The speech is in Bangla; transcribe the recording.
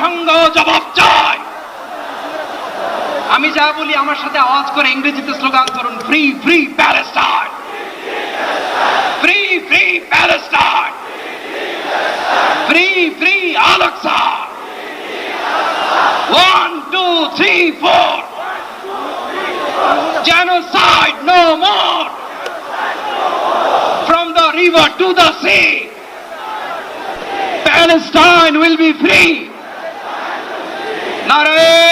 জাতিসংঘ জবাব চায় আমি যা বলি আমার সাথে আওয়াজ করে ইংরেজিতে স্লোগান করুন free free Palestine free free Palestine free free আলাক্সা one two three four genocide no more! From the river to the sea! Palestine will be free! Narayan!